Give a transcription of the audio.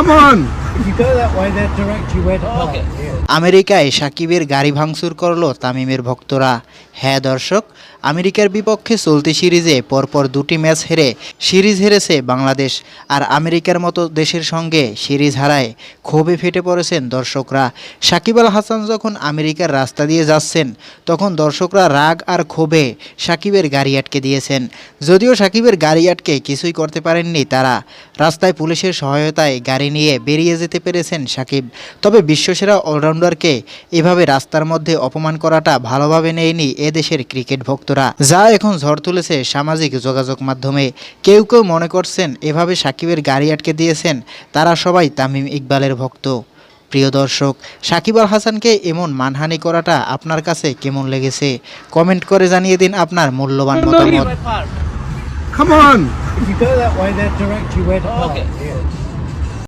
Come on. আমেরিকায় সাকিবের গাড়ি ভাঙচুর করল তামিমের ভক্তরা। হ্যাঁ দর্শক আমেরিকার বিপক্ষে চলতি সিরিজে পরপর দুটি ম্যাচ হেরে সিরিজ হেরেছে বাংলাদেশ। আর আমেরিকার মতো দেশের সঙ্গে সিরিজ হারায় ক্ষোভে ফেটে পড়েছেন দর্শকরা। সাকিব আল হাসান যখন আমেরিকার রাস্তা দিয়ে যাচ্ছেন তখন দর্শকরা রাগ আর ক্ষোভে সাকিবের গাড়ি আটকে দিয়েছেন। যদিও সাকিবের গাড়ি আটকে কিছুই করতে পারেননি তারা। রাস্তায় পুলিশের সহায়তায় গাড়ি নিয়ে বেরিয়ে যেতে পেরেছেন সাকিব। তবে বিশ্বসেরা অলরাউন্ডারকে এভাবে রাস্তার মধ্যে অপমান করাটা ভালোভাবে নেয়নি এদেশের ক্রিকেট ভক্তরা। যা এখন ঝড় তুলেছে সামাজিক যোগাযোগ মাধ্যমে। কেউ কেউ মনে করছেন এভাবে সাকিবের গাড়ি আটকে দিয়েছেন তারা সবাই তামিম ইকবালের ভক্ত। প্রিয় দর্শক সাকিব আল হাসানকে এমন মানহানি করাটা আপনার কাছে কেমন লেগেছে? কমেন্ট করে জানিয়ে দিন আপনার মূল্যবান মতামত। Come on. If you go that way, they'll direct you where to park. Yeah.